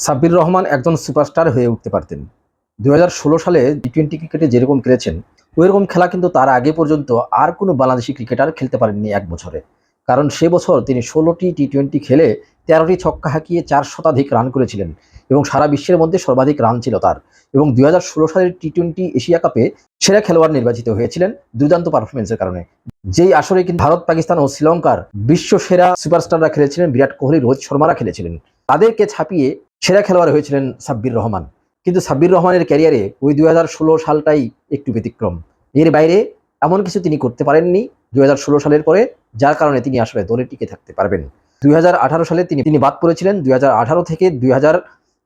সাব্বির রহমান একজন সুপারস্টার হয়ে উঠতে পারতেন। দুই হাজার ষোলো সালে টি টোয়েন্টি ক্রিকেটে যেরকম খেলেছেন ওইরকম খেলা কিন্তু তার আগে পর্যন্ত আর কোনো বাংলাদেশি ক্রিকেটার খেলতে পারেননি এক বছরে। কারণ সে বছর তিনি ষোলোটি টি টোয়েন্টি খেলে তেরোটি ছক্কা হাঁকিয়ে চার শতাধিক রান করেছিলেন এবং সারা বিশ্বের মধ্যে সর্বাধিক রান ছিল তার। এবং দুই হাজার ষোলো সালের টি টোয়েন্টি এশিয়া কাপে সেরা খেলোয়াড় নির্বাচিত হয়েছিলেন দুর্দান্ত পারফরমেন্সের কারণে। যেই আসরে কিন্তু ভারত, পাকিস্তান ও শ্রীলঙ্কার বিশ্ব সেরা সুপারস্টাররা খেলেছিলেন, বিরাট কোহলি, রোহিত শর্মারা খেলেছিলেন। তাদেরকে ছাপিয়ে সেরা খেলোয়াড় হয়েছিলেন সাব্বির রহমান। কিন্তু সাব্বির রহমানের ক্যারিয়ারে ওই দুই হাজার ষোলো সালটাই একটু ব্যতিক্রম। এর বাইরে এমন কিছু তিনি করতে পারেননি দু হাজার ষোলো সালের পরে, যার কারণে তিনি আসলে দলে টিকে থাকতে পারবেন। দুই হাজার আঠারো সালে তিনি তিনি বাদ পড়েছিলেন দু হাজার আঠারো থেকে দুই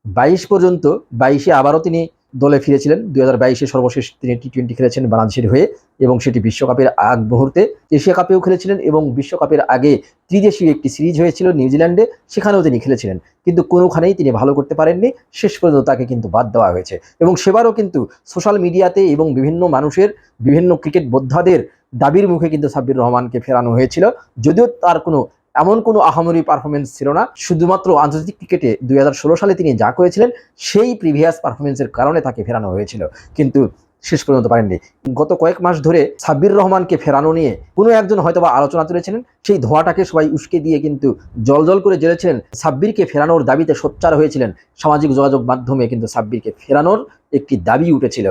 বাইশ পর্যন্ত বাইশে আবারও তিনি দলে ফিরেছিলেন। দুই হাজার বাইশে সর্বশেষ তিনি টি টোয়েন্টি খেলেছেন বাংলাদেশের হয়ে এবং সেটি বিশ্বকাপের আগ মুহূর্তে এশিয়া কাপেও খেলেছিলেন এবং বিশ্বকাপের আগে ত্রিদেশীয় একটি সিরিজ হয়েছিল নিউজিল্যান্ডে, সেখানেও তিনি খেলেছিলেন। কিন্তু কোনোখানেই তিনি ভালো করতে পারেননি। শেষ পর্যন্ত তাকে কিন্তু বাদ দেওয়া হয়েছে। এবং সেবারও কিন্তু সোশ্যাল মিডিয়াতে এবং বিভিন্ন মানুষের, বিভিন্ন ক্রিকেট বোদ্ধাদের দাবির মুখে কিন্তু সাব্বির রহমানকে ফেরানো হয়েছিল। যদিও তার কোনো এমন কোনো আহামরি পারফরমেন্স ছিল না। শুধুমাত্র আন্তর্জাতিক ক্রিকেটে দুই হাজার ষোলো সালে তিনি যা করেছিলেন, সেই প্রিভিয়াস পারফরমেন্সের কারণে তাকে ফেরানো হয়েছিল। কিন্তু শেষ পর্যন্ত পারেননি। গত কয়েক মাস ধরে সাব্বির রহমানকে ফেরানো নিয়ে কোনো একজন হয়তো বা আলোচনা তুলেছিলেন। সেই ধোঁয়াটাকে সবাই উস্কে দিয়ে কিন্তু জল জল করে জ্বেলেছিলেন সাব্বিরকে ফেরানোর দাবিতে সোচ্চার হয়েছিলেন সামাজিক যোগাযোগ মাধ্যমে কিন্তু সাব্বিরকে ফেরানোর একটি দাবি উঠেছিল।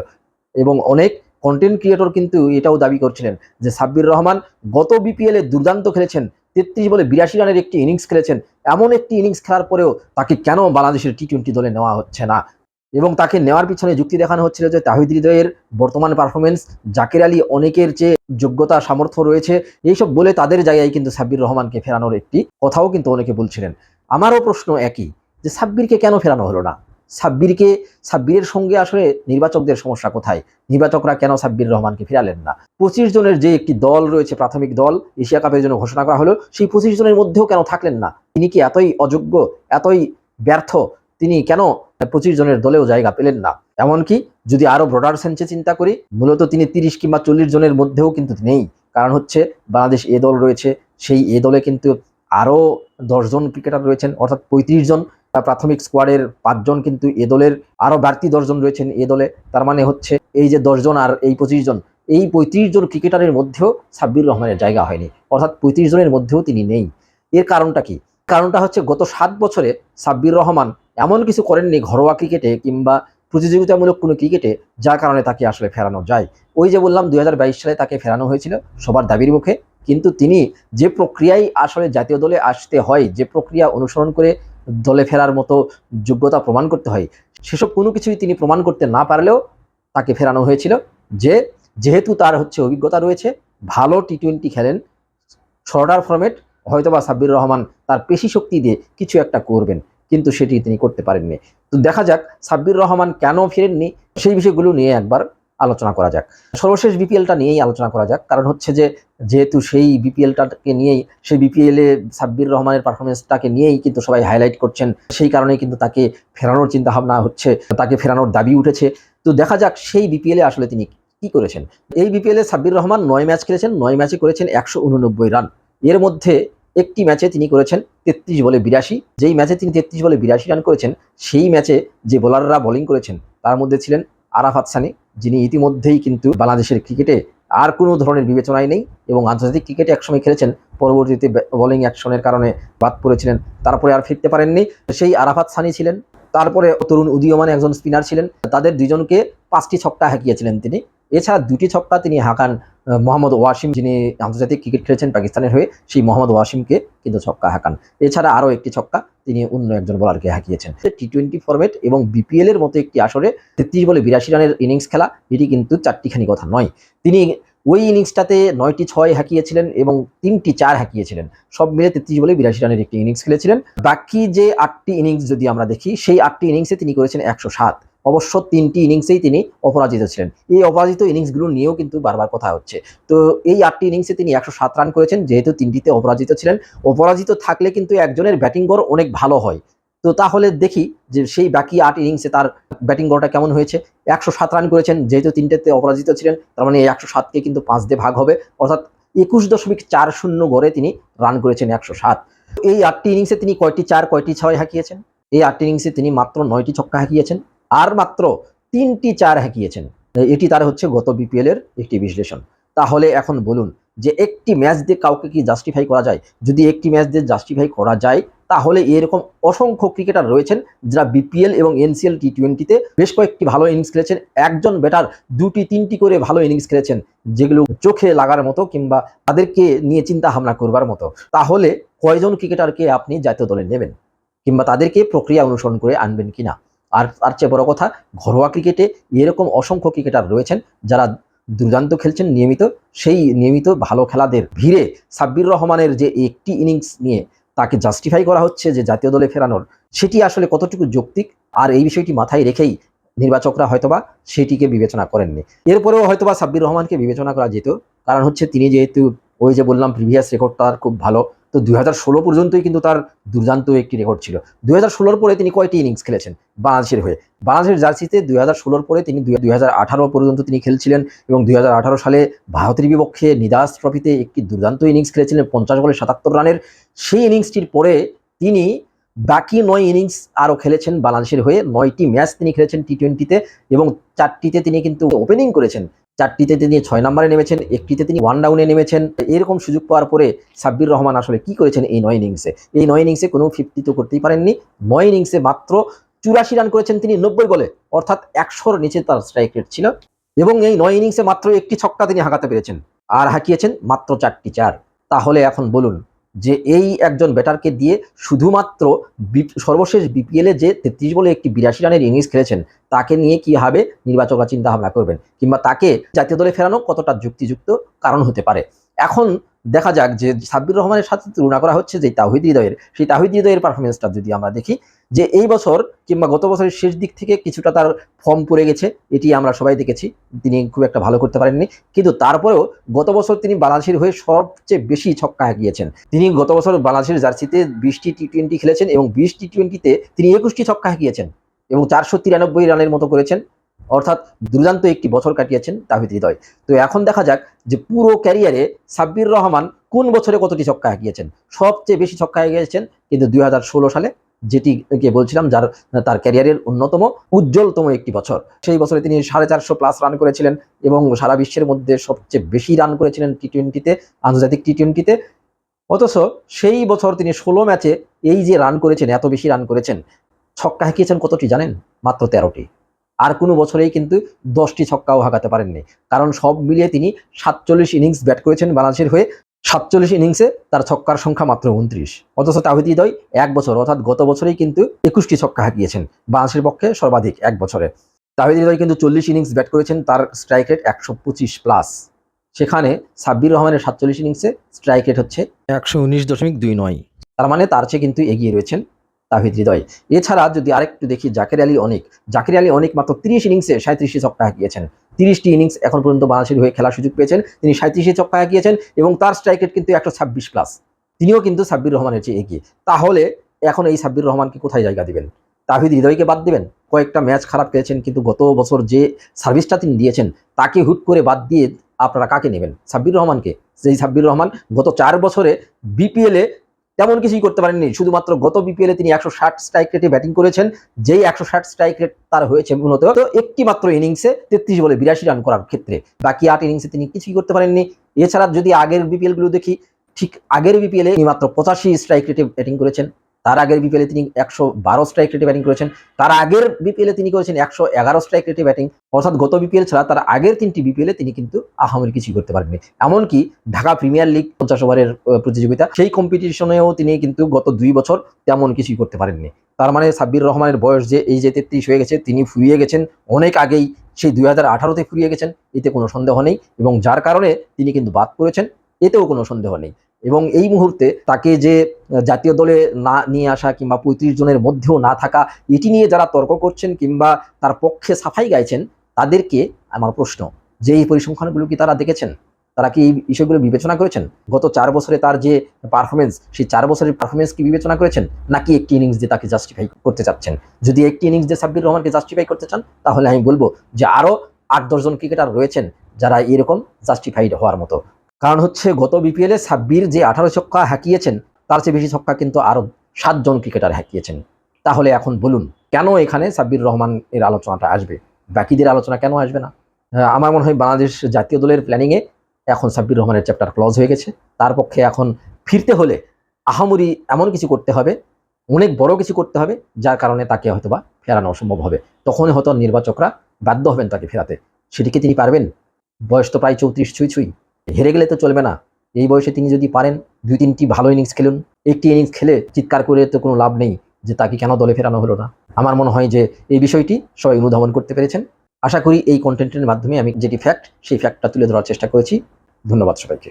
এবং অনেক কন্টেন্ট ক্রিয়েটর কিন্তু এটাও দাবি করছিলেন যে সাব্বির রহমান গত বিপিএলে দুর্দান্ত খেলেছেন। তেত্রিশ বলে বিরাশি রানের একটি ইনিংস খেলেছেন। এমন একটি ইনিংস খেলার পরেও তাকে কেন বাংলাদেশের টি টোয়েন্টি দলে নেওয়া হচ্ছে না? এবং তাকে নেওয়ার পিছনে যুক্তি দেখানো হচ্ছিল যে তাহিদ হৃদয়ের বর্তমান পারফরমেন্স জাকির আলী অনেকের যে যোগ্যতা, সামর্থ্য রয়েছে। এইসব বলে তাদের জায়গায় কিন্তু সাব্বির রহমানকে ফেরানোর একটি কথাও কিন্তু অনেকে বলছিলেন। আমারও প্রশ্ন একই, যে সাব্বিরকে কেন ফেরানো হলো না? সাব্বিরকে, সাব্বিরের সঙ্গে আসলে নির্বাচকদের সমস্যা কোথায়? নির্বাচকরা কেন সাব্বির রহমানকে ফেরালেন না? পঁচিশ জনের যে একটি দল রয়েছে, প্রাথমিক দল, এশিয়া কাপের জন্য ঘোষণা করা হলো, সেই পঁচিশ জনের মধ্যেও কেন থাকলেন না? তিনি কি এতই অযোগ্য, এতই ব্যর্থ? তিনি কেন পঁচিশ জনের দলেও জায়গা পেলেন না? এমনকি যদি আরও ব্রডার সেন্সে চিন্তা করি, মূলত তিনি তিরিশ কিংবা চল্লিশ জনের মধ্যেও কিন্তু নেই। কারণ হচ্ছে বাংলাদেশ এ দল রয়েছে, সেই এ দলে কিন্তু আরও দশজন ক্রিকেটার রয়েছেন, অর্থাৎ পঁয়ত্রিশ জন প্রাথমিক স্কোয়াডের পাঁচজন কিন্তু এ দলের আরও বাড়তি দশজন রয়েছেন এ দলে। তার মানে হচ্ছে এই যে দশজন আর এই পঁচিশ জন, এই পঁয়ত্রিশ জন ক্রিকেটারের মধ্যেও সাব্বির রহমানের জায়গা হয়নি। অর্থাৎ পঁয়ত্রিশ জনের মধ্যেও তিনি নেই। এর কারণটা কি? কারণটা হচ্ছে গত সাত বছরে সাব্বির রহমান এমন কিছু করেননি ঘরোয়া ক্রিকেটে কিংবা প্রতিযোগিতামূলক কোনো ক্রিকেটে যার কারণে তাকে আসলে ফেরানো যায়। ওই যে বললাম দুই হাজার বাইশ সালে তাকে ফেরানো হয়েছিল সবার দাবির মুখে। কিন্তু তিনি যে প্রক্রিয়ায় আসলে জাতীয় দলে আসতে হয়, যে প্রক্রিয়া অনুসরণ করে দলে ফেরার মতো যোগ্যতা প্রমাণ করতে হয়। সেসব কোনো কিছুই তিনি প্রমাণ করতে না পারলেও তাকে ফেরানো হয়েছিল যে যেহেতু তার হচ্ছে অভিজ্ঞতা রয়েছে, ভালো টি টোয়েন্টি খেলেন শর্টার ফরম্যাট হয়তো বা সাব্বির রহমান তার পেশি শক্তি দিয়ে কিছু একটা করবেন, কিন্তু সেটি তিনি করতে পারেননি। তো দেখা যাক সাব্বির রহমান কেন ফিরেননি, সেই বিষয়গুলো নিয়ে একবার আলোচনা করা যাক। সর্বশেষ বিপিএলটা নিয়েই আলোচনা করা যাক। কারণ হচ্ছে যে, যেহেতু সেই বিপিএলটাকে নিয়েই, সেই বিপিএলে সাব্বির রহমানের পারফরমেন্সটাকে নিয়েই কিন্তু সবাই হাইলাইট করছেন, সেই কারণেই কিন্তু তাকে ফেরানোর চিন্তা ভাবনা হচ্ছে, তাকে ফেরানোর দাবি উঠেছে। তো দেখা যাক সেই বিপিএলে আসলে তিনি কি করেছেন। এই বিপিএলে সাব্বির রহমান নয় ম্যাচ খেলেছেন, নয় ম্যাচে করেছেন একশো উননব্বই রান। এর মধ্যে একটি ম্যাচে তিনি করেছেন তেত্রিশ বলে বিরাশি। যেই ম্যাচে তিনি তেত্রিশ বলে বিরাশি রান করেছেন, সেই ম্যাচে যে বোলাররা বোলিং করেছেন, তার মধ্যে ছিলেন আরাফাত সানি। যিনি ইতিমধ্যেই কিন্তু বাংলাদেশের ক্রিকেটে আর কোনো ধরনের বিবেচনায় নেই এবং আন্তর্জাতিক ক্রিকেটে একসময় খেলেছেন, পরবর্তীতে বোলিং অ্যাকশনের কারণে বাদ পড়েছিলেন, তারপরে আর ফিরতে পারেননি। সেই আরাফাত সানি ছিলেন তারপরে তরুণ উদীয়মান একজন স্পিনার ছিলেন। তাদের দুজনকে পাঁচটি ছক্কা হাঁকিয়েছিলেন তিনি। এছাড়া দুটি ছক্কা তিনি হাঁকান মোহাম্মদ ওয়াসিম যিনি আন্তর্জাতিক ক্রিকেট খেলেছেন পাকিস্তানের হয়ে, সেই মোহাম্মদ ওয়াসিমকে কিন্তু ছক্কা হাঁকান। এছাড়া আরও একটি ছক্কা তিনি অন্য একজন বোলারকে হাঁকিয়েছেন। টি টোয়েন্টি ফরম্যাট এবং বিপিএল এর মতো একটি আসরে তেত্রিশ বলে বিরাশি রানের ইনিংস খেলা, এটি কিন্তু চারটিখানি কথা নয়। তিনি ওই ইনিংসটাতে নয়টি ছয় হাঁকিয়েছিলেন এবং তিনটি চার হাঁকিয়েছিলেন। সব মিলে তেত্রিশ বলে বিরাশি রানের একটি ইনিংস খেলেছিলেন। বাকি যে আটটি ইনিংস যদি আমরা দেখি, সেই আটটি ইনিংসে তিনি করেছেন একশো সাত। অবশ্য তিনটি ইনিংসেই তিনি অপরাজিত ছিলেন। এই অপরাজিত ইনিংসগুলো নিয়েও কিন্তু বারবার কথা হচ্ছে। তো এই আটটি ইনিংসে তিনি একশো সাত রান করেছেন, যেহেতু তিনটিতে অপরাজিত ছিলেন। অপরাজিত থাকলে কিন্তু একজনের ব্যাটিং গড় অনেক ভালো হয়। তো তাহলে দেখি যে সেই বাকি আট ইনিংসে তার ব্যাটিং গড়টা কেমন হয়েছে। একশো সাত রান করেছেন, যেহেতু তিনটেতে অপরাজিত ছিলেন, তার মানে এই একশো সাতকে কিন্তু পাঁচ দিয়ে ভাগ হবে। অর্থাৎ একুশ দশমিক চার শূন্য গড়ে তিনি রান করেছেন একশো সাত। এই আটটি ইনিংসে তিনি কয়টি চার, কয়টি ছয় হাঁকিয়েছেন? এই আটটি ইনিংসে তিনি মাত্র নয়টি ছক্কা হাঁকিয়েছেন, আর মাত্র তিনটি চার হাঁকিয়েছেন। এটি তার হচ্ছে গত বিপিএল এর একটি বিশ্লেষণ। তাহলে এখন বলুন যে একটি ম্যাচ দিয়ে কাউকে কি জাস্টিফাই করা যায়? যদি একটি ম্যাচ দিয়ে জাস্টিফাই করা যায় তাহলে এরকম অসংখ্য ক্রিকেটার রয়েছেন যারা বিপিএল এবং এনসিএল টি টোয়েন্টিতে বেশ কয়েকটি ভালো ইনিংস খেলেছেন। একজন ব্যাটার দুটি, তিনটি করে ভালো ইনিংস খেলেছেন, যেগুলো চোখে লাগার মতো কিংবা তাদেরকে নিয়ে চিন্তা ভাবনা করবার মতো। তাহলে কয়জন ক্রিকেটারকে আপনি জাতীয় দলে নেবেন কিংবা তাদেরকে প্রক্রিয়া অনুসরণ করে আনবেন কিনা? আর তার চেয়ে বড় কথা, ঘরোয়া ক্রিকেটে এরকম অসংখ্য ক্রিকেটার রয়েছেন যারা দুর্দান্ত খেলছেন নিয়মিত। সেই নিয়মিত ভালো খেলাদের ভিড়ে সাব্বির রহমানের যে একটি ইনিংস নিয়ে তাকে জাস্টিফাই করা হচ্ছে যে জাতীয় দলে ফেরানোর। সেটি আসলে কতটুকু যৌক্তিক? আর এই বিষয়টি মাথায় রেখেই নির্বাচকরা হয়তোবা সেটিকে বিবেচনা করেননি। এরপরেও হয়তোবা সাব্বির রহমানকে বিবেচনা করা যেত। কারণ হচ্ছে তিনি যেহেতু ওই যে বললাম প্রিভিয়াস রেকর্ড তার খুব ভালো তো দুই হাজার ষোলো পর্যন্তই কিন্তু তার দুর্দান্ত একটি রেকর্ড ছিল। দুই হাজার ষোলোর পরে তিনি কয়টি ইনিংস খেলেছেন? বাংলাদেশের হয়ে। বাংলাদেশের জার্সিতে দুই হাজার ষোলোর পরে তিনি দুই হাজার আঠারো পর্যন্ত তিনি খেলছিলেন এবং দুই হাজার আঠারো সালে ভারতের বিপক্ষে নিদাস ট্রফিতে একটি দুর্দান্ত ইনিংস খেলেছিলেন, পঞ্চাশ বলে সাতাত্তর রানের। সেই ইনিংসটির পরে তিনি বাকি নয় ইনিংস আরও খেলেছেন বাংলাদেশের হয়ে। নয়টি ম্যাচ তিনি খেলেছেন টি টোয়েন্টিতে এবং চারটিতে তিনি কিন্তু ওপেনিং করেছেন। চারটিতে তিনি ছয় নম্বরে নেমেছেন, একটিতে তিনি ওয়ান ডাউনে নেমেছেন। এরকম সুযোগ পাওয়ার পরে সাব্বির রহমান আসলে কি করেছেন এই নয় ইনিংসে এই নয় ইনিংসে কোনো ফিফটি তো করতেই পারেননি। নয় ইনিংসে মাত্র চুরাশি রান করেছেন তিনি নব্বই বলে, অর্থাৎ একশোর নিচে তার স্ট্রাইক রেট ছিল। এবং এই নয় ইনিংসে মাত্র একটি ছক্কা তিনি হাঁকাতে পেরেছেন। আর হাঁকিয়েছেন মাত্র চারটি চার। তাহলে এখন বলুন যে এই একজন ব্যাটারকে দিয়ে শুধুমাত্র সর্বশেষ বিপিএলে যে তেত্রিশ বলে একটি বিরাশি রানের ইনিংস খেলেছেন, তাকে নিয়ে কি হবে? নির্বাচকরা চিন্তা ভাবনা করবেন। কিংবা তাকে জাতীয় দলে ফেরানো কতটা যুক্তিযুক্ত কারণ হতে পারে? এখন দেখা যাক যে সাব্বির রহমানের সাথে তুলনা করা হচ্ছে যে তাহিদ হৃদয়ের, সেই তাহিদ হৃদয়ের পারফরমেন্সটা যদি আমরা দেখি, যে এই বছর কিংবা গত বছরের শেষ দিক থেকে কিছুটা তার ফর্ম পড়ে গেছে, এটি আমরা সবাই দেখেছি, তিনি খুব একটা ভালো করতে পারেননি, কিন্তু তারপরেও গত বছর তিনি বাংলাদেশের হয়ে সবচেয়ে বেশি ছক্কা হাঁকিয়েছেন তিনি গত বছর বাংলাদেশের জার্সিতে বিশটি টি টোয়েন্টি খেলেছেন এবং বিশ টি টোয়েন্টিতে তিনি একুশটি ছক্কা হাঁকিয়েছেন এবং চারশো তিরানব্বই রানের মতো করেছেন। অর্থাৎ দুর্দান্ত একটি বছর কাটিয়েছেন তাহিদ হৃদয়। তো এখন দেখা যাক যে পুরো ক্যারিয়ারে সাব্বির রহমান কোন বছরে কতটি ছক্কা হাঁকিয়েছেন সবচেয়ে বেশি ছক্কা হাঁকিয়েছেন কিন্তু দুই হাজার ষোলো সালে যেটি কে বলছিলাম, যার, তার ক্যারিয়ারের অন্যতম উজ্জ্বলতম একটি বছর। সেই বছরে তিনি সাড়ে চারশো প্লাস রান করেছিলেন এবং সারা বিশ্বের মধ্যে সবচেয়ে বেশি রান করেছিলেন টি টোয়েন্টিতে আন্তর্জাতিক টি টোয়েন্টিতে অথচ সেই বছর তিনি ষোলো ম্যাচে এই যে রান করেছেন, এত বেশি রান করেছেন, ছক্কা হাঁকিয়েছেন কতটি জানেন? মাত্র তেরোটি। আর কোনো বছরেই কিন্তু দশটি ছক্কাও হাঁকাতে পারেননি। কারণ সব মিলিয়ে তিনি সাতচল্লিশ ইনিংস ব্যাট করেছেন বাংলাদেশের হয়ে। সাতচল্লিশ ইনিংসে তার ছক্কার সংখ্যা মাত্র উনত্রিশ। অথচ তাহিদ হৃদয় এক বছর অর্থাৎ গত বছরেই কিন্তু একুশটি ছক্কা হাঁকিয়েছেন বাংলাদেশের পক্ষে সর্বাধিক এক বছরে। তাহিদ হৃদয় কিন্তু চল্লিশ ইনিংস ব্যাট করেছেন তার স্ট্রাইক রেট একশো পঁচিশ প্লাস। সেখানে সাব্বির রহমানের সাতচল্লিশ ইনিংসে স্ট্রাইক রেট হচ্ছে একশো উনিশ দশমিক দুই নয়। তার মানে তার চেয়ে কিন্তু এগিয়ে রয়েছেন তাহিদ হৃদয়। এছাড়া যদি আরেকটু দেখি, জাকের আলী অনেক। জাকির আলী অনেক মাত্র তিরিশ ইনিংসে সাঁত্রিশটি ছক্কা হাঁকিয়েছেন। তিরিশটি ইনিংস এখন পর্যন্ত বাংলাদেশের হয়ে খেলার সুযোগ পেয়েছেন। তিনি সাঁত্রিশটি ছক্কা হাঁকিয়েছেন এবং তার স্ট্রাইক রেট কিন্তু একশো ছাব্বিশ প্লাস তিনিও কিন্তু সাব্বির রহমানের চেয়ে এগিয়ে। তাহলে এখন এই সাব্বির রহমানকে কোথায় জায়গা দিবেন? তাহিদ হৃদয়কে বাদ দিবেন? কয়েকটা ম্যাচ খারাপ খেলেছেন, কিন্তু গত বছর যে সার্ভিসটা তিনি দিয়েছেন, তাকে হুট করে বাদ দিয়ে আপনারা কাকে নেবেন? সাব্বির রহমানকে। সেই সাব্বির রহমান গত চার বছরে বিপিএলে তেমন কিছুই করতে পারেননি। শুধুমাত্র গত বিপিএল এ তিনি একশো ষাট স্ট্রাইক রেটে ব্যাটিং করেছেন, যেই একশো ষাট স্ট্রাইক রেট তার হয়েছে মূলত। তো একটি মাত্র ইনিংসে তেত্রিশ বলে বিরাশি রান করার ক্ষেত্রে। বাকি আট ইনিংসে তিনি কিছুই করতে পারেননি। এছাড়া যদি আগের বিপিএলগুলো দেখি, ঠিক আগের বিপিএলে তিনি মাত্র পঁচাশি স্ট্রাইক রেটে ব্যাটিং করেছেন। তার আগের বিপিএলে তিনি একশো বারো স্ট্রাইক রেটে ব্যাটিং করেছেন। তার আগের বিপিএলে তিনি করেছেন একশো এগারো স্ট্রাইক রেটে ব্যাটিং অর্থাৎ গত বিপিএল ছাড়া তার আগের তিনটি বিপিএলে তিনি কিন্তু আহামের কিছুই করতে পারেননি। এমনকি ঢাকা প্রিমিয়ার লিগ পঞ্চাশ ওভারের প্রতিযোগিতা, সেই কম্পিটিশনেও তিনি কিন্তু গত দুই বছর তেমন কিছুই করতে পারেননি। তার মানে সাব্বির রহমানের বয়স যে, এই যে তেত্রিশ হয়ে গেছে, তিনি ফুরিয়ে গেছেন অনেক আগেই। সেই দুই হাজার আঠারোতে ফুরিয়ে গেছেন, এতে কোনো সন্দেহ নেই এবং যার কারণে তিনি কিন্তু বাদ পড়েছেন, এতেও কোনো সন্দেহ নেই। এবং এই মুহূর্তে তাকে যে জাতীয় দলে না নিয়ে আসা কিংবা পঁয়ত্রিশ জনের মধ্যেও না থাকা, এটি নিয়ে যারা তর্ক করছেন কিংবা তার পক্ষে সাফাই গাইছেন, তাদেরকে আমার প্রশ্ন, যে এই পরিসংখ্যানগুলো কি তারা দেখেছেন? তারা কি এই বিষয়গুলো বিবেচনা করেছেন? গত চার বছরে তার যে পারফরমেন্স সেই চার বছরের পারফরমেন্স কি বিবেচনা করেছেন? নাকি একটি ইনিংস দিয়ে তাকে জাস্টিফাই করতে চাচ্ছেন? যদি একটি ইনিংস দিয়ে সাব্বির রহমানকে জাস্টিফাই করতে চান, তাহলে আমি বলব যে আরও আট দশজন ক্রিকেটার রয়েছেন যারা এরকম জাস্টিফাইড হওয়ার মতো। কারণ হচ্ছে গত বিপিএলে সাব্বির যে আঠারো ছক্কা হাঁকিয়েছেন, তার চেয়ে বেশি ছক্কা কিন্তু আরও সাতজন ক্রিকেটার হাঁকিয়েছেন। তাহলে এখন বলুন, কেন এখানে সাব্বির রহমান এর আলোচনাটা আসবে? বাকিদের আলোচনা কেন আসবে না? আমার মনে হয় বাংলাদেশ জাতীয় দলের প্ল্যানিংয়ে এখন সাব্বির রহমানের চ্যাপ্টার ক্লোজ হয়ে গেছে। তার পক্ষে এখন ফিরতে হলে আহামরি এমন কিছু করতে হবে, অনেক বড় কিছু করতে হবে, যার কারণে তাকে হয়তোবা ফেরানো অসম্ভব হবে। তখন হয়তো নির্বাচকরা বাধ্য হবেন তাকে ফেরাতে। সেটিকে তিনি পারবেন? বয়স তো প্রায় চৌত্রিশ ছুঁই ছুঁই। হেরে গেলে তো চলবে না। এই বয়সে তিনি যদি পারেন, দুই তিনটি ভালো ইনিংস খেলুন। একটি ইনিংস খেলে চিৎকার করে তো কোনো লাভ নেই যে তাকে কেন দলে ফেরানো হলো না। আমার মনে হয় যে এই বিষয়টি সবাই অনুধাবন করতে পেরেছেন। আশা করি এই কন্টেন্টের মাধ্যমে আমি যেটি ফ্যাক্ট সেই ফ্যাক্টটা তুলে ধরার চেষ্টা করেছি। ধন্যবাদ সবাইকে।